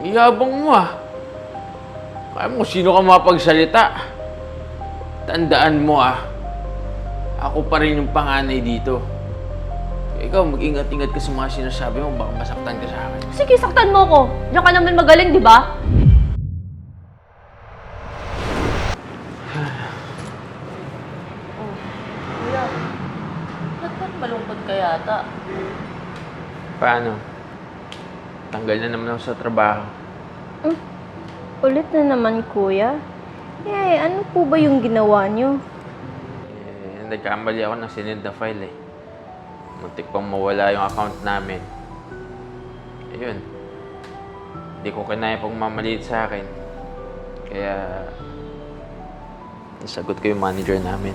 Iyabang mo ah. Kaya mo sino ka mapagsalita. Tandaan mo ah. Ako pa rin yung panganay dito. Ikaw, mag-ingat-ingat ka sa mga sinasabi mo, baka masaktan ka sa akin. Sige, saktan mo ko. Diyan ka naman magaling, di ba? oh, kuya. Ba't ba't malungkot ka yata? Paano? Tanggal na naman ako sa trabaho. Ulit na naman, kuya. Eh, ano po ba yung ginawa nyo? Eh, nagkamali ako ng sinend na file eh. Muntik pang mawala yung account namin. Ayun. Hindi ko kinaya pang mamaliit sa akin. Kaya... Nasagot ko yung manager namin.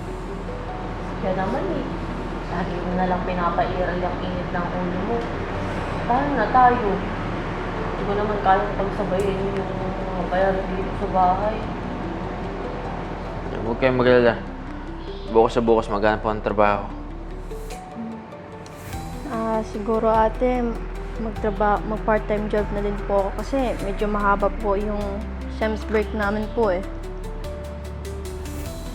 Kaya naman eh. Lagi mo na lang pinapairal yung init ng ulo mo. Paano na tayo? Hindi ko naman kayang pagsabayin yung mga bayaran dito sa bahay. Huwag kayong magalala. Bukas sa bukas maghanap po ng trabaho. Ah, siguro ate, magtraba mag part-time job na din po ako kasi medyo mahaba po yung sems break namin po eh.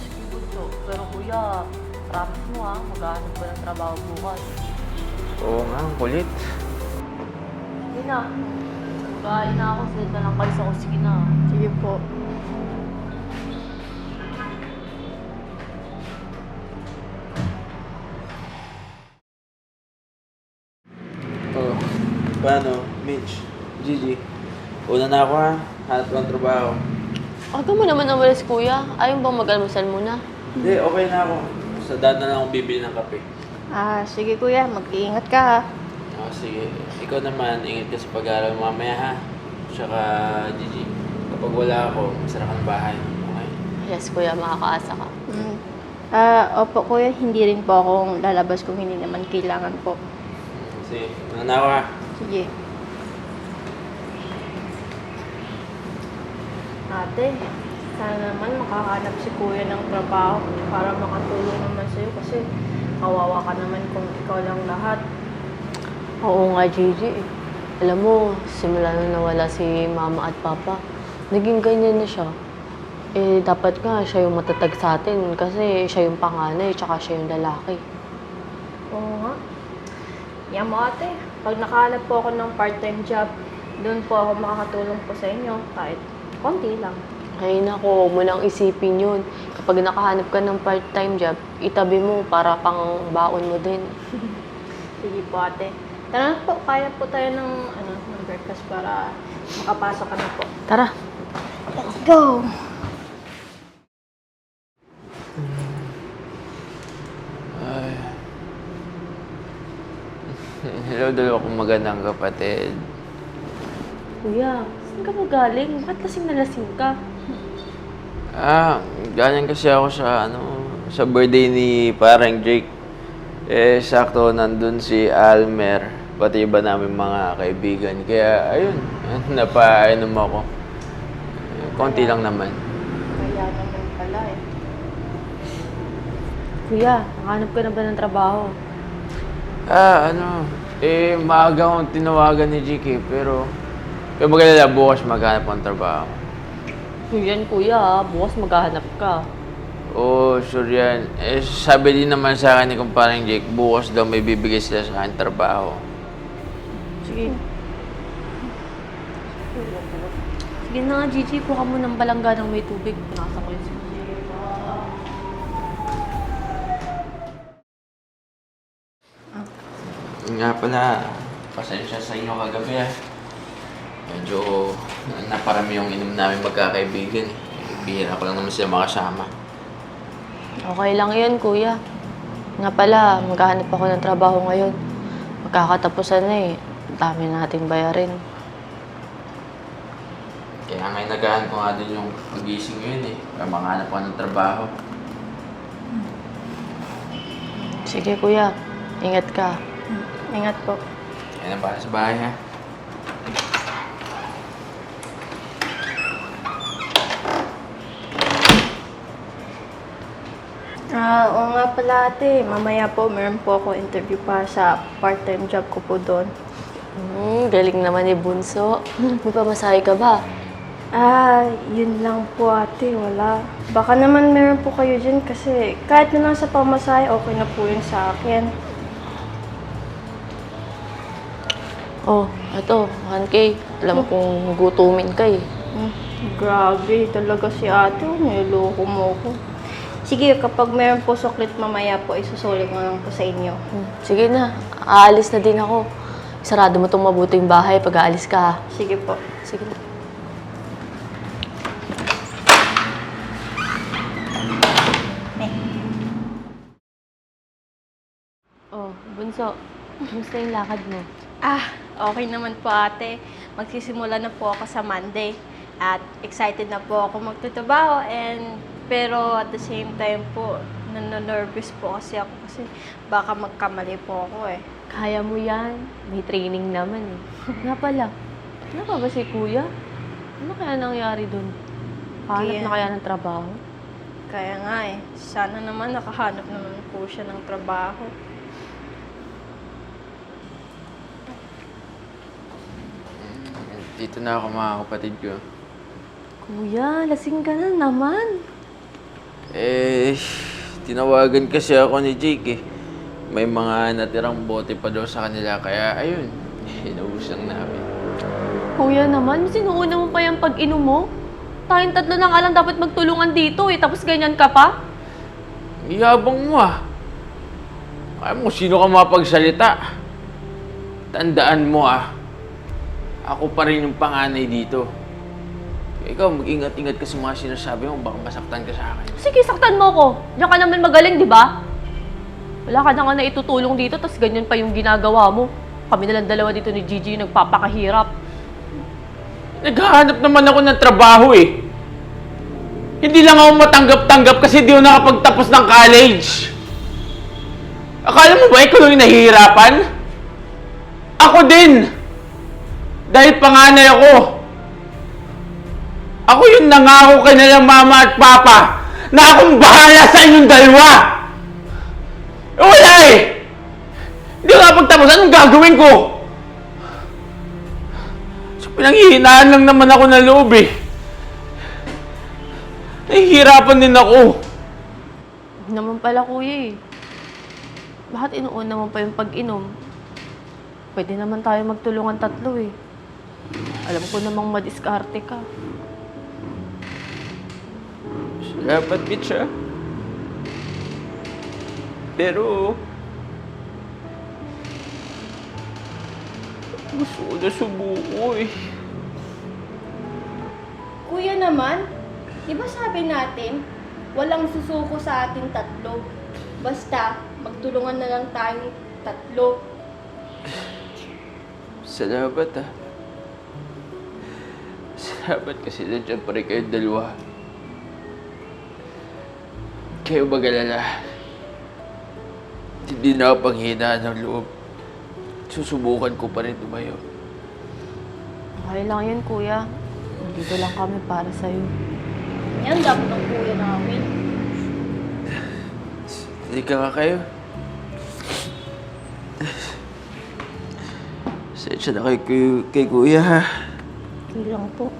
Sige, Bunso. Pero kuya, promise mo ha, maghahanap ka ng trabaho bukas. Oo nga, ang kulit. Sige na. Kain na ako, sila na lang kayo sa kusina. Sige po. Oh, paano? Mitch, Gigi. Una na ako ha. Hanap ko ng trabaho. Aga mo naman umalis, kuya. Ayaw bang mag-almusal muna? Hindi, okay na ako. Sa daan na lang ako bibili ng kape. Ah, sige kuya, mag-iingat ka ha. Sige. Ikaw naman, ingat ka sa pag-aaral mamaya ha. Tsaka, Gigi, kapag wala ako, masara ka ng bahay. Okay? Yes, kuya. Makakaasa ka. Mm. Ah, opo kuya, hindi rin po akong lalabas kung hindi naman kailangan po. Sige, una na ako ha. Sige. Ate, sana naman makahanap si kuya ng trabaho para makatulong naman sa'yo kasi kawawa ka naman kung ikaw lang lahat. Oo nga, Gigi. Alam mo, simula nung nawala si mama at papa, naging ganyan na siya. Eh, dapat nga siya yung matatag sa atin kasi siya yung panganay tsaka siya yung lalaki. Oo nga. Yan mo ate, pag nakahanap po ako ng part-time job, doon po ako makakatulong po sa inyo kahit konti lang. Ay nako, huwag mo nang isipin yun. Kapag nakahanap ka ng part-time job, itabi mo para pang baon mo din. Sige po ate. Tara na po, kaya po tayo ng, ano, ng breakfast para makapasok ka na po. Tara. Let's go! Ay. Hello, dalawa kong magandang kapatid. Kuya, saan ka ba galing? Bakit lasing na lasing ka? Ah, galing kasi ako sa ano, sa birthday ni parang Jake. Eh, sakto nandun si Almer, pati iba namin mga kaibigan. Kaya, ayun, napainom ako. Konti lang naman. Kaya naman pala eh. Kuya, nakahanap ka na ba ng trabaho? Ah, ano, eh, maaga akong tinawagan ni GK, pero, pero magalala, bukas maghanap ng trabaho. Yan kuya, ah. bukas maghahanap ka. Oo, sure yan. Eh, sabi din naman sa akin ni kumparang Jake, bukas daw may bibigay sila sa akin trabaho. Sige. Sige na nga, Gigi. Kuha mo ng balangga ng may tubig. Nasa ko yun. Nga pala, pasensya sa inyo kagabi ah. Medyo naparami yung inom namin magkakaibigan. Eh, Bihira ko lang naman sila makasama. Okay lang yun, kuya. Nga pala, maghahanap ako ng trabaho ngayon. Magkakatapusan na eh. Dami nating bayarin. Kaya ngayon nagahan ko nga din yung pagising ngayon eh. Para makahanap ko ng trabaho. Sige, kuya. Ingat ka. Ingat po. Yan ang para sa bahay ha. Ah, oo nga pala ate. Mamaya po, meron po ako interview pa sa part-time job ko po doon. Hmm, galing naman ni Bunso. May pamasahe ka ba? Ah, yun lang po ate, wala. Baka naman meron po kayo dyan kasi kahit na lang sa pamasahe, okay na po yun sa akin. Oh, ito, 1K. Alam kong gutumin ka eh. Hmm, grabe, talaga si ate, niloko mo ko. Sige, kapag meron po suklit mamaya po, isusulit ko lang po sa inyo. Hmm, Sige na, aalis na din ako. Sarado mo itong mabuting bahay pag aalis ka. Sige po. Sige na. Oh, Bunso, kumusta yung lakad mo? Ah, okay naman po ate. Magsisimula na po ako sa Monday. At excited na po ako magtutrabaho and pero at the same time po, nanonervous po kasi ako kasi baka magkamali po ako eh. Kaya mo yan. May training naman eh. Nga pala, ano pa ba si Kuya? Ano kaya nangyari dun? Hanap Kaya- na kaya ng trabaho? Kaya nga eh, sana naman nakahanap naman po siya ng trabaho. Dito na ako mga kapatid ko. Kuya, lasing ka na naman. Eh, tinawagan kasi ako ni Jake eh. May mga natirang bote pa daw sa kanila, kaya ayun, inaubos lang namin. Kuya naman, sinuuna mo pa yung pag-inom mo? Tayong tatlo lang alam dapat magtulungan dito eh, tapos ganyan ka pa? Iyabang mo ah. Kaya mo sino ka mapagsalita. Tandaan mo ah. Ako pa rin yung panganay dito. Ikaw, mag-ingat-ingat ka sa mga sinasabi mo, baka masaktan ka sa akin. Sige, saktan mo ko. Diyan ka naman magaling, di ba? Wala ka na nga na itutulong dito, tapos ganyan pa yung ginagawa mo. Kami na lang dalawa dito ni Gigi yung nagpapakahirap. Naghahanap naman ako ng trabaho eh. Hindi lang ako matanggap-tanggap kasi di ako nakapagtapos ng college. Akala mo ba ikaw yung nahihirapan? Ako din! Dahil panganay ako. Ako yung nangako kay nilang mama at papa na akong bahala sa inyong dalawa. Eh, wala eh! Hindi ako nakapagtapos. Anong gagawin ko? So, pinanghihinaan lang naman ako ng loob eh. Nahihirapan din ako. Huwag naman pala, kuya eh. Bakit inuuna mo pa yung pag-inom? Pwede naman tayo magtulungan tatlo eh. Alam ko namang madiskarte ka. Dapat, bitch, ah. Pero... Gusto ko na subuko eh. Kuya naman, di ba sabi natin, walang susuko sa ating tatlo. Basta, magtulungan na lang tayong tatlo. Salamat ah. Salamat kasi nandiyan pa rin kayong dalawa. Kayo magalala. Hindi na ako panghinaan ng loob. Susubukan ko pa rin tumayo. Okay lang yun, kuya. Dito lang kami para sa'yo. Yan dapat ng kuya namin. Hindi ka nga kayo. Sensya na kay, kay, kay kuya ha. Hindi lang po.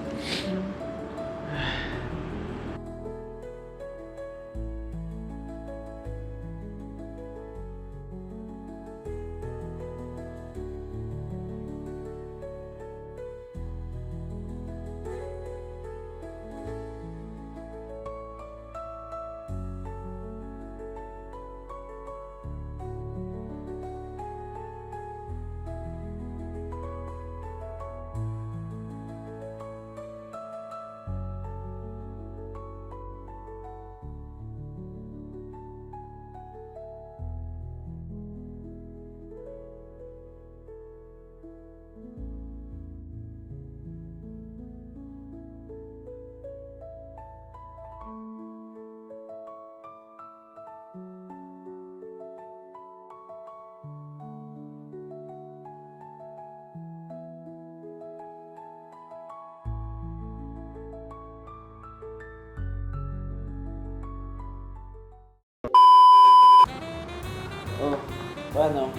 Paano?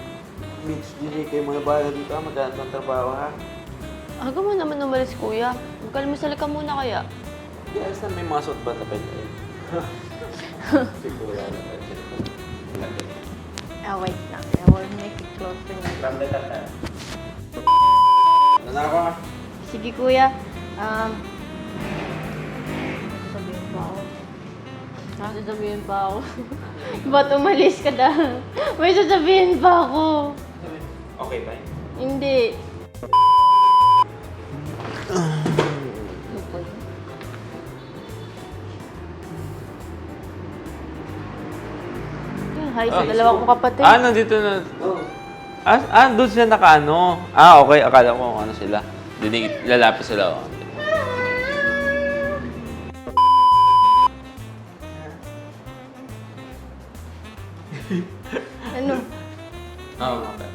Beach, DJ, kayo muna bahala dito ha. Maghanap ng trabaho ha. Aga mo naman umalis, kuya. Magkalmusal ka muna kaya. Yes, na may mga suot ba na pwede? Siguro na pwede. Ah, wait lang. I will make it closer na. Nanako ka. Sige, kuya. Um, Sasabihin pa ako. Ba't umalis ka na? May sasabihin pa ako. Okay, fine. Hindi. Hi sa dalawa kong kapatid. Ah, nandito na. Ah, ah, doon sila nakaano. Ah, okay. Akala ko ano sila. Dinig, lalapit sila. Oh. Ano? Oo, oh, okay.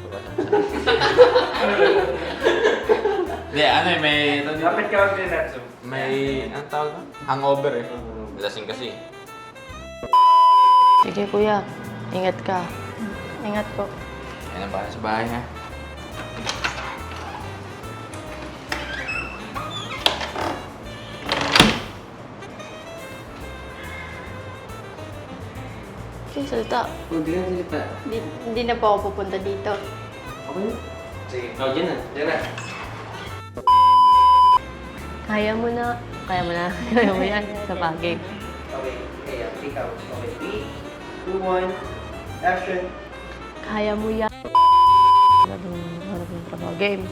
Hindi, ano eh, may... Dapat ka mag-relax. May, anong tawag doon? Hangover eh. Lasing kasi. Sige, kuya. Ingat ka. Ingat po. Yan ang para Sige, salita. Hindi ka salita. Hindi, hindi na po ako pupunta dito. Okay? Sige. Oh, dyan na. Dyan na. Kaya mo na. Kaya mo na. Kaya mo yan. Sa bagay. Okay. Okay, three counts. Okay, three, two, one, action. Kaya mo yan. Maraming, maraming trabaho. Game.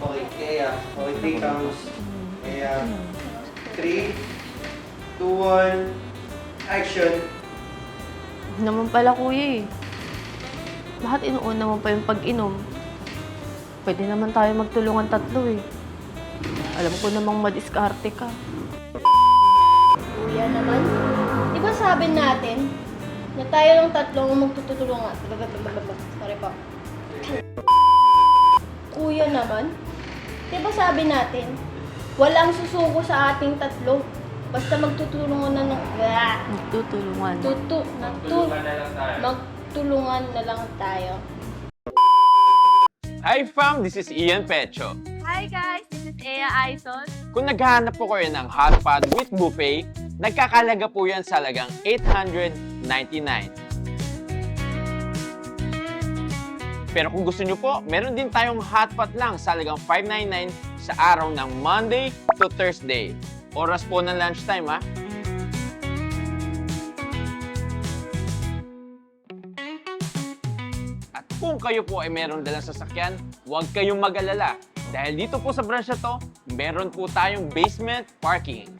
Okay, kaya. Okay, three counts. Kaya. Three, two, one, action. Naman pala, kuya eh. Lahat inuuna mo pa yung pag-inom. Pwede naman tayo magtulungan tatlo eh. Alam ko namang madiskarte ka. Kuya naman. Di ba sabi natin na tayo lang tatlong magtutulungan? Sorry po. Kuya naman. Di ba sabi natin, walang susuko sa ating tatlo. Basta magtutulungan na ng... Ah, Magtutulungan. tutu, natu, magtulungan na lang tayo. Hi fam, this is Ian Pecho. Hi guys, this is Ea Aizon. Kung naghahanap po kayo ng hot pot with buffet, nagkakalaga po yan sa lagang 899. Pero kung gusto nyo po, meron din tayong hot pot lang sa lagang 599 sa araw ng Monday to Thursday. Oras po ng lunchtime ha. At kung kayo po ay meron dalang sasakyan, huwag kayong mag-alala. Dahil dito po sa branch na to, meron po tayong basement parking.